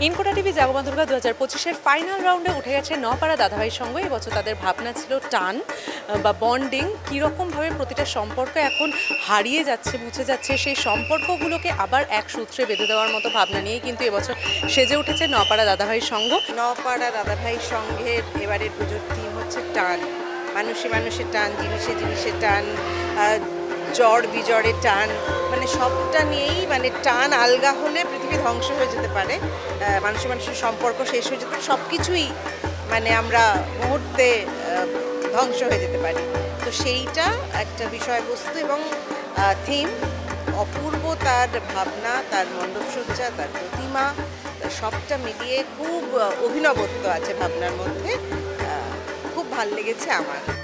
জাগমা দুর্গা দু হাজার পঁচিশের ফাইনাল রাউন্ডে উঠে গেছে নপাড়া দাদাভাই সঙ্গে। এবছর তাদের ভাবনা ছিল টান, বা বন্ডিং কীরকমভাবে প্রতিটা সম্পর্ক এখন হারিয়ে যাচ্ছে, মুছে যাচ্ছে, সেই সম্পর্কগুলোকে আবার এক সূত্রে বেঁধে দেওয়ার মতো ভাবনা নিয়েই কিন্তু এবছর সেজে উঠেছে নপাড়া দাদাভাই সংঘ নপাড়া দাদাভাই সংঘের এবারের পুজোর থিম হচ্ছে টান। মানুষে মানুষের টান, জিনিসে জিনিসের টান জ্বর বিজড়ের টান মানে সবটা নিয়েই মানে টান আলগা হলে পৃথিবী ধ্বংস হয়ে যেতে পারে। মানুষের মানুষের সম্পর্ক শেষ হয়ে যেতে সব কিছুই মানে আমরা মুহূর্তে ধ্বংস হয়ে যেতে পারি। তো সেইটা একটা বিষয়বস্তু এবং থিম অপূর্ব তার ভাবনা, তার মণ্ডপসজ্জা, তার প্রতিমা সবটা মিলিয়ে খুব অভিনবত্ব আছে ভাবনার মধ্যে। খুব ভালো লেগেছে আমার।